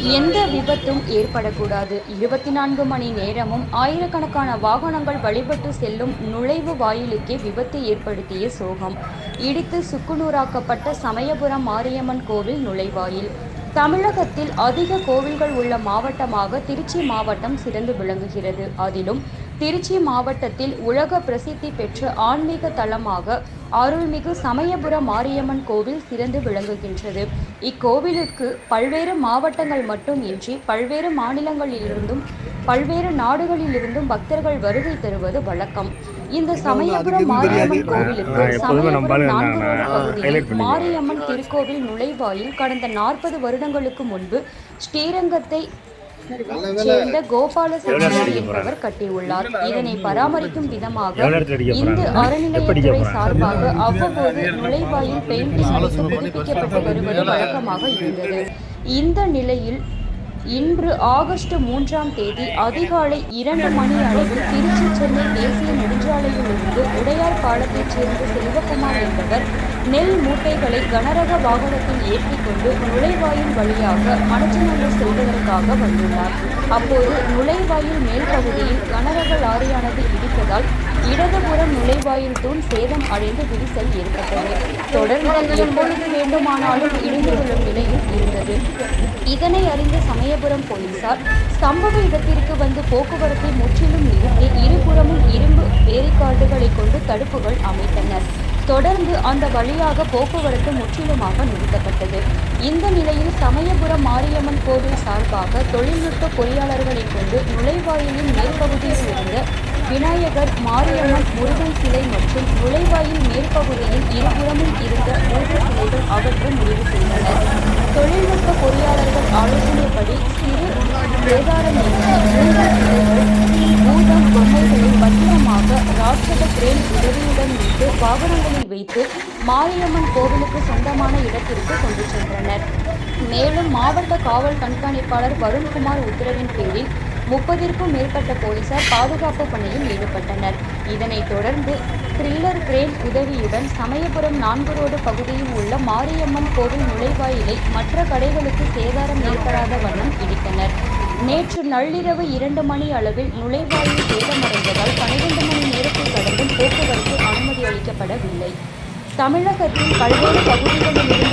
எந்த விபத்தும் ஏற்படக்கூடாது. இருபத்தி நான்கு மணி நேரமும் ஆயிரக்கணக்கான வாகனங்கள் வழிபட்டு செல்லும் நுழைவு வாயிலுக்கே விபத்து ஏற்படுத்திய சோகம். இடித்து சுக்குநூறாக்கப்பட்ட சமயபுரம் மாரியம்மன் கோவில் நுழைவாயில். தமிழகத்தில் அதிக கோவில்கள் உள்ள மாவட்டமாக திருச்சி மாவட்டம் சிறந்து விளங்குகிறது. அதிலும் திருச்சி மாவட்டத்தில் உலக பிரசித்தி பெற்ற ஆன்மீக தலமாக அருள்மிகு சமயபுர மாரியம்மன் கோவில் சிறந்து விளங்குகின்றது. இக்கோவிலுக்கு பல்வேறு மாவட்டங்கள் மட்டுமின்றி பல்வேறு மாநிலங்களிலிருந்தும் பல்வேறு நாடுகளிலிருந்தும் பக்தர்கள் வருகை தருவது வழக்கம். இந்த சமயபுரம் மாரியம்மன் கோவிலுக்கு சமயபுரம் நான்கு. மாரியம்மன் திருக்கோவில் நுழைவாயில் கடந்த நாற்பது வருடங்களுக்கு முன்பு ஸ்ரீரங்கத்தை சேர்ந்த கோபால செட்டியார் என்பவர் கட்டியுள்ளார். இதனை பராமரிக்கும் விதமாக இந்து அறநிலையத்துறை? சார்பாக அவ்வப்போது நுழைவாயில் பெயிண்டிங் அடித்து புதுப்பிக்கப்பட்டு வருவது வழக்கமாக இருந்தது. இந்த நிலையில் இன்று ஆகஸ்ட் மூன்றாம் தேதி அதிகாலை இரண்டு மணி அளவில் திருச்சி சென்னை தேசிய நெடுஞ்சாலையிலிருந்து உடையார் பாலத்தைச் சேர்ந்த செல்வகுமார் என்பவர் நெல் மூட்டைகளை கனரக வாகனத்தில் ஏற்றிக்கொண்டு நுழைவாயில் வழியாக மணச்சநல்லூர் செல்வதற்காக வந்துள்ளார். அப்போது நுழைவாயில் மேல் பகுதியில் கனரக லாரியானது இடித்ததால் இடதுபுறம் நுழைவாயில் தூண் சேதம் அடைந்து விரிசல் ஏற்பட்டது. தொடர்ந்து எப்பொழுது வேண்டுமானாலும் இடிந்து விழும் நிலையில் இருந்தது. இதனை அறிந்த சமயபுரம் போலீசார் சம்பவ இடத்திற்கு வந்து போக்குவரத்தை முற்றிலும் நிறுத்தி இருபுறமும் இரும்பு பேரிகார்டுகளை கொண்டு தடுப்புகள் அமைத்தனர். தொடர்ந்து அந்த வழியாக போக்குவரத்து முற்றிலுமாக நிறுத்தப்பட்டது. இந்த நிலையில் சமயபுரம் மாரியம்மன் கோவில் சார்பாக தொழில்நுட்ப பொறியாளர்களை கொண்டு நுழைவாயிலின் மேற்பகுதியில் இருந்த விநாயகர் மாரியம்மன் முருகன் சிலை மற்றும் நுழைவாயில் மேற்பகுதியில் இருபுறமும் இருந்த மூன்று சிலைகள் அகற்ற முடிவு செய்தனர். தொழில்நுட்ப பொறியாளர்கள் ஆலோசனை கிரேன் உதவியுடன் மீட்டு வாகனங்களில் வைத்து மாரியம்மன் கோவிலுக்கு சொந்தமான இடத்திற்கு கொண்டு சென்றனர். மேலும் மாவட்ட காவல் கண்காணிப்பாளர் வருண்குமார் உத்தரவின் பேரில் முப்பதிற்கும் மேற்பட்ட போலீசார் பாதுகாப்பு பணியில் ஈடுபட்டனர். இதனைத் தொடர்ந்து த்ரில்லர் கிரேன் உதவியுடன் சமயபுரம் நான்கு ரோடு பகுதியில் உள்ள மாரியம்மன் கோவில் நுழைவாயிலை மற்ற கடைகளுக்கு சேதாரம் ஏற்படாத வண்ணம் இடித்தனர். நேற்று நள்ளிரவு இரண்டு மணி அளவில் நுழைவாயில் அனுமதி தமிழகத்தின் பல்வேறு பகுதிகளில்